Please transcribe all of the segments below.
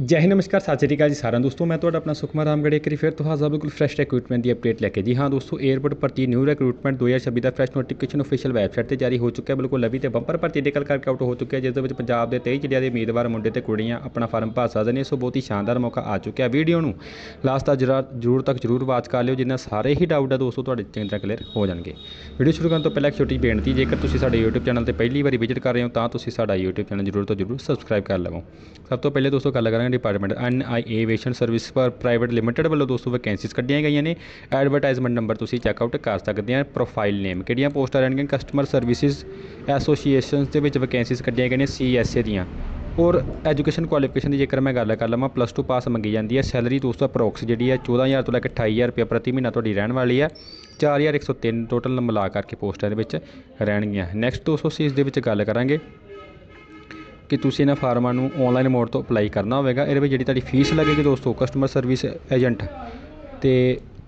ਜੈ ਹਿੰਦ, ਨਮਸਕਾਰ, ਸਤਿ ਸ਼੍ਰੀ ਅਕਾਲ ਜੀ ਸਾਰਿਆਂ ਨੂੰ ਦੋਸਤੋ। ਮੈਂ ਤੁਹਾਡਾ ਆਪਣਾ ਸੁਖਮਾ ਰਾਮਗੜ੍ਹ, ਇੱਕ ਫਿਰ ਤੁਹਾਡਾ ਬਿਲਕੁਲ ਫਰੈਸ਼ ਰਿਕਰੂਟਮੈਂਟ ਦੀ ਅਪਡੇਟ ਲੈ ਕੇ। ਜੀ ਹਾਂ ਦੋਸਤੋ 에ਅਰਪੋਰਟ ਭਰਤੀ ਨਿਊ ਰਿਕਰੂਟਮੈਂਟ 2026 ਦਾ ਫਰੈਸ਼ ਨੋਟੀਫਿਕੇਸ਼ਨ ਅਫੀਸ਼ੀਅਲ ਵੈਬਸਾਈਟ ਤੇ ਜਾਰੀ ਹੋ ਚੁੱਕਿਆ। ਬਿਲਕੁਲ ਲਵੀ ਤੇ ਬੰਪਰ ਭਰਤੀ ਨਿਕਲ ਕਰਕੇ ਆਊਟ ਹੋ ਚੁੱਕਿਆ, ਜਿਸ ਦੇ ਵਿੱਚ ਪੰਜਾਬ ਦੇ 23 ਜ਼ਿਲ੍ਹਿਆਂ ਦੇ ਉਮੀਦਵਾਰ, ਮੁੰਡੇ ਤੇ ਕੁੜੀਆਂ ਆਪਣਾ ਫਾਰਮ ਭਰ ਸਕਦੇ ਨੇ। ਸੋ ਬਹੁਤ ਹੀ ਸ਼ਾਨਦਾਰ ਮੌਕਾ ਆ ਚੁੱਕਿਆ। ਵੀਡੀਓ ਨੂੰ ਲਾਸਟ ਤੱਕ ਜਰਾ, ਜ਼ਰੂਰ ਤੱਕ ਜ਼ਰੂਰ ਵਾਚ ਕਰ ਲਿਓ, ਜਿੰਨਾ ਸਾਰੇ ਹੀ ਡਾਊਟ ਆ ਦੋਸਤੋ, ਤੁਹਾਡੇ ਚੰਗੀ ਤਰ੍ਹਾਂ ਕਲੀਅਰ ਹੋ ਜਾਣਗੇ। ਵੀਡੀਓ ਸ਼ੁਰੂ ਕਰਨ ਤੋਂ ਪਹਿਲਾਂ ਇੱਕ ਛੋਟੀ ਬੇਨਤੀ, ਜੇਕਰ ਤੁਸੀਂ ਸਾਡੇ YouTube ਚੈਨਲ ਤੇ ਪਹਿਲੀ ਵਾਰੀ ਵਿਜ਼ਿਟ ਕਰ ਰਹੇ ਹੋ, ਤਾਂ ਤੁਸੀਂ ਸਾਡਾ YouTube ਚੈਨਲ ਜ਼ਰੂਰ ਤੋਂ ਜ਼ਰੂਰ ਸਬਸਕ੍ਰਾਈਬ ਕਰ ਲਵੋ। ਸਭ ਤੋਂ ਪਹਿਲੇ ਦੋਸਤੋ, ਗੱਲ ਕਰਾਂਗੇ department N I aviation service ਪਰ ਪ੍ਰਾਈਵੇਟ ਲਿਮਿਟਿਡ ਵੱਲੋਂ ਦੋਸਤੋ ਵੈਕੈਂਸੀਜ਼ ਕੱਢੀਆਂ ਗਈਆਂ ਨੇ। ਐਡਵਰਟਾਈਜ਼ਮੈਂਟ ਨੰਬਰ ਤੁਸੀਂ ਚੈੱਕ ਆਊਟ ਕਰ ਸਕਦੇ ਆ ਪ੍ਰੋਫਾਈਲ ਨੇਮ ਕਿਹੜੀਆਂ ਪੋਸਟਾਂ ਰਹਿਣਗੀਆਂ ਕਸਟਮਰ ਸਰਵਿਸਿਜ਼ ਐਸੋਸੀਏਸ਼ਨਸ ਦੇ ਵਿੱਚ ਵੈਕੈਂਸੀਜ਼ ਕੱਢੀਆਂ ਗਈਆਂ ਨੇ ਸੀਐਸਏ ਦੀਆਂ। ਔਰ ਐਜੂਕੇਸ਼ਨ ਕੁਆਲੀਫਿਕੇਸ਼ਨ ਦੀ ਜੇਕਰ ਮੈਂ ਗੱਲ ਕਰ ਲਵਾਂ ਪਲੱਸ 2 ਪਾਸ ਮੰਗੀ ਜਾਂਦੀ ਹੈ। ਸੈਲਰੀ ਦੋਸਤੋ ਅਪਰੋਕਸ ਜਿਹੜੀ ਹੈ 14000 ਤੋਂ ਲੈ ਕੇ 28000 ਰੁਪਏ ਪ੍ਰਤੀ ਮਹੀਨਾ ਤੁਹਾਡੀ ਰਹਿਣ ਵਾਲੀ ਹੈ। 4103 ਟੋਟਲ ਮਿਲਾ ਕਰਕੇ ਪੋਸਟਾਂ ਦੇ ਵਿੱਚ ਰਹਿਣਗੀਆਂ। ਨੈਕਸਟ ਦੋਸਤੋ ਅਸੀਂ ਇਸ ਦੇ ਵਿੱਚ ਗੱਲ ਕਰਾਂਗੇ। ਕਿ ਤੁਸੀਂ ਇਹਨਾਂ ਫਾਰਮਾਂ ਨੂੰ ਆਨਲਾਈਨ ਮੋਡ ਤੋਂ ਅਪਲਾਈ ਕਰਨਾ ਹੋਵੇਗਾ। ਇਹਦੇ ਵਿੱਚ ਜਿਹੜੀ ਤੁਹਾਡੀ ਫੀਸ ਲੱਗੇਗੀ ਦੋਸਤੋ ਕਸਟਮਰ ਸਰਵਿਸ ਏਜੰਟ ਤੇ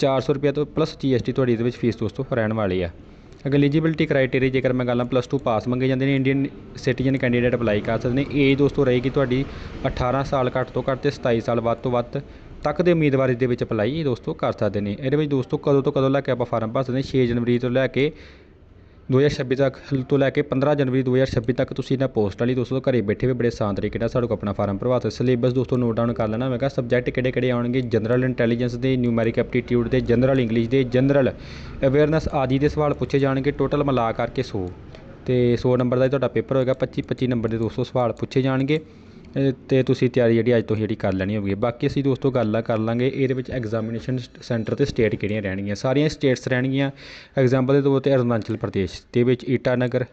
400 ਰੁਪਏ ਤੋਂ ਪਲੱਸ ਜੀਐਸਟੀ ਤੁਹਾਡੀ ਇਹਦੇ ਵਿੱਚ ਫੀਸ ਦੋਸਤੋ ਰਹਿਣ ਵਾਲੀ ਆ। ਅਗਰ ਐਲੀਜੀਬਿਲਟੀ ਕ੍ਰਾਈਟੇਰੀਆ ਜੇਕਰ ਮੈਂ ਗੱਲਾਂ ਪਲੱਸ 2 ਪਾਸ ਮੰਗੇ ਜਾਂਦੇ ਨੇ ਇੰਡੀਅਨ ਸਿਟੀਜ਼ਨ ਕੈਂਡੀਡੇਟ ਅਪਲਾਈ ਕਰ ਸਕਦੇ ਨੇ। ਏਜ ਦੋਸਤੋ ਰਹੇਗੀ ਤੁਹਾਡੀ 18 ਸਾਲ ਘੱਟ ਤੋਂ ਘੱਟ ਤੇ 27 ਸਾਲ ਵੱਧ ਤੋਂ ਵੱਧ ਤੱਕ ਦੇ ਉਮੀਦਵਾਰ ਇਸ ਦੇ ਵਿੱਚ ਅਪਲਾਈ ਦੋਸਤੋ ਕਰ ਸਕਦੇ ਨੇ। ਇਹਦੇ ਵਿੱਚ ਦੋਸਤੋ ਕਦੋਂ ਤੋਂ ਕਦੋਂ ਲੈ ਕੇ ਆਪਾਂ ਫਾਰਮ ਭਰ ਸਕਦੇ 6 ਜਨਵਰੀ ਤੋਂ ਲੈ ਕੇ 2026 ਤੱਕ ਤੋਂ ਲੈ ਕੇ 15 ਜਨਵਰੀ 2026 ਤੱਕ ਤੁਸੀਂ ਇਹਨਾਂ ਪੋਸਟਾਂ ਲਈ ਦੋਸਤੋ ਘਰੇ ਬੈਠੇ ਵੀ ਬੜੇ ਆਸਾਨ ਤਰੀਕੇ ਨਾਲ ਸਾਡੇ ਕੋਲ ਆਪਣਾ ਫਾਰਮ ਭਰਵਾ ਸਕਦੇ ਸਿਲੇਬਸ ਦੋਸਤੋ ਨੋਟ ਡਾਊਨ ਕਰ ਲੈਣਾ। ਹੋਵੇਗਾ ਸਬਜੈਕਟ ਕਿਹੜੇ ਕਿਹੜੇ ਆਉਣਗੇ? ਜਨਰਲ ਇੰਟੈਲੀਜੈਂਸ ਦੇ ਨਿਊਮੈਰਿਕ ਐਪਟੀਟਿਊਡ ਦੇ ਜਨਰਲ ਇੰਗਲਿਸ਼ ਦੇ ਜਨਰਲ ਅਵੇਅਰਨੈਸ ਆਦਿ ਦੇ ਸਵਾਲ ਪੁੱਛੇ ਜਾਣਗੇ। ਟੋਟਲ ਮਿਲਾ ਕਰਕੇ 100 ਤੇ 100 ਨੰਬਰ ਦਾ ਤੁਹਾਡਾ ਪੇਪਰ ਹੋਏਗਾ। 25 25 ਨੰਬਰ ਦੇ ਦੋਸਤੋ ਸਵਾਲ ਪੁੱਛੇ ਜਾਣਗੇ। ਅਤੇ ਤੁਸੀਂ ਤਿਆਰੀ ਜਿਹੜੀ ਅੱਜ ਤੋਂ ਜਿਹੜੀ ਕਰ ਲੈਣੀ ਹੋਵੇਗੀ। ਬਾਕੀ ਅਸੀਂ ਦੋਸਤੋ ਗੱਲਾਂ ਕਰ ਲਾਂਗੇ, ਇਹਦੇ ਵਿੱਚ ਐਗਜ਼ਾਮੀਨੇਸ਼ਨ ਸੈਂਟਰ ਅਤੇ ਸਟੇਟ ਕਿਹੜੀਆਂ ਰਹਿਣਗੀਆਂ? ਸਾਰੀਆਂ ਸਟੇਟਸ ਰਹਿਣਗੀਆਂ। ਐਗਜ਼ਾਮਪਲ ਦੇ ਤੌਰ ਤੇ ਅਰੁਣਾਚਲ ਪ੍ਰਦੇਸ਼ ਦੇ ਵਿੱਚ ਈਟਾਨਗਰ।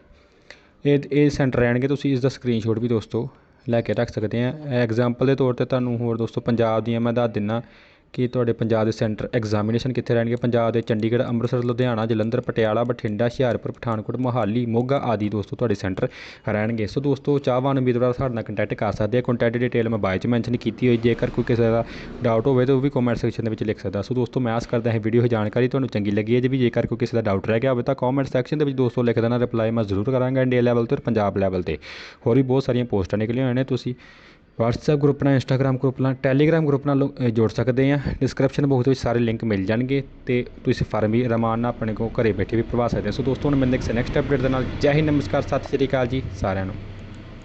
ਇਹ ਇਹ ਸੈਂਟਰ ਰਹਿਣਗੇ। ਤੁਸੀਂ ਇਸ ਦਾ ਸਕਰੀਨਸ਼ਾਟ ਵੀ ਦੋਸਤੋ ਲੈ ਕੇ ਰੱਖ ਸਕਦੇ ਆ। ਐਗਜ਼ਾਮਪਲ ਦੇ ਤੌਰ ਤੇ ਤੁਹਾਨੂੰ ਹੋਰ ਦੋਸਤੋ ਪੰਜਾਬ ਦੀਆਂ ਮੈਂ ਦੱਸ ਦਿੰਦਾ ਕਿ ਤੁਹਾਡੇ ਪੰਜਾਬ ਦੇ ਸੈਂਟਰ ਐਗਜ਼ਾਮੀਨੇਸ਼ਨ ਕਿੱਥੇ ਰਹਿਣਗੇ? ਪੰਜਾਬ ਦੇ ਚੰਡੀਗੜ੍ਹ, ਅੰਮ੍ਰਿਤਸਰ, ਲੁਧਿਆਣਾ, ਜਲੰਧਰ, ਪਟਿਆਲਾ, ਬਠਿੰਡਾ, ਹੁਸ਼ਿਆਰਪੁਰ, ਪਠਾਨਕੋਟ, ਮੋਹਾਲੀ, ਮੋਗਾ ਆਦਿ ਦੋਸਤੋ ਤੁਹਾਡੇ ਸੈਂਟਰ ਰਹਿਣਗੇ। ਸੋ ਦੋਸਤੋ, ਚਾਹਵਾਨ ਉਮੀਦਵਾਰ ਸਾਡੇ ਨਾਲ ਕੰਟੈਕਟ ਕਰ ਸਕਦੇ ਆ। ਕੰਟੈਕਟ ਡਿਟੇਲ ਮੈਂ ਬਾਅਦ ਚ ਮੈਂਸ਼ਨ ਕੀਤੀ ਹੋਈ, ਜੇਕਰ ਕੋਈ ਕਿਸੇ ਦਾ ਡਾਊਟ ਹੋਵੇ ਤਾਂ ਉਹ ਵੀ ਕਮੈਂਟ ਸੈਕਸ਼ਨ ਦੇ ਵਿੱਚ ਲਿਖ ਸਕਦਾ। ਸੋ ਦੋਸਤੋ, ਮੈਂ ਆਸ ਕਰਦਾ ਇਹ ਵੀਡੀਓ ਜਾਣਕਾਰੀ ਤੁਹਾਨੂੰ ਚੰਗੀ ਲੱਗੀ ਹੈ। ਜੇ ਵੀ ਜੇਕਰ ਕੋਈ ਕਿਸੇ ਦਾ ਡਾਊਟ ਰਹਿ ਗਿਆ ਹੋਵੇ ਤਾਂ ਕਮੈਂਟ ਸੈਕਸ਼ਨ ਦੇ ਵਿੱਚ ਦੋਸਤੋ ਲਿਖ ਦੇਣਾ। ਰਿਪਲਾਈ ਮੈਂ ਜ਼ਰੂਰ ਕਰਾਂਗਾ ਇੰਡੀਆ ਲੈਵਲ ਤੇ ਔਰ ਪੰਜਾਬ ਲੈਵਲ ਤੇ। ਹੋਰ ਵੀ ਬਹੁਤ ਸਾਰੀਆਂ ਪੋਸਟਾਂ ਨਿਕਲੀਆਂ ਹੋਈਆਂ ਨੇ। ਤੁਸੀਂ ਵਟਸਐਪ ਗਰੁੱਪ ਨਾਲ, Instagram ਗਰੁੱਪ ਨਾਲ ਟੈਲੀਗ੍ਰਾਮ ਗਰੁੱਪ ਨਾਲ ਲੋ- ਜੁੜ ਸਕਦੇ ਆ ਡਿਸਕ੍ਰਿਪਸ਼ਨ ਬਾਕਸ ਵਿੱਚ ਸਾਰੇ ਲਿੰਕ ਮਿਲ ਜਾਣਗੇ ਤੇ ਤੁਸੀਂ ਫਾਰਮ ਵੀ ਰਮਾਨ ਨਾਲ ਆਪਣੇ ਕੋਲ ਘਰੇ ਬੈਠੇ ਵੀ ਭਰਵਾ ਸਕਦੇ ਹੋ। ਸੋ ਦੋਸਤੋ, ਹੁਣ ਮਿਲਦੇ ਕਿਸੇ ਨੈਕਸਟ ਅਪਡੇਟ ਦੇ ਨਾਲ। ਜੈ ਹਿੰਦ, ਨਮਸਕਾਰ, ਸਤਿ ਸ਼੍ਰੀ ਅਕਾਲ ਜੀ ਸਾਰਿਆਂ ਨੂੰ।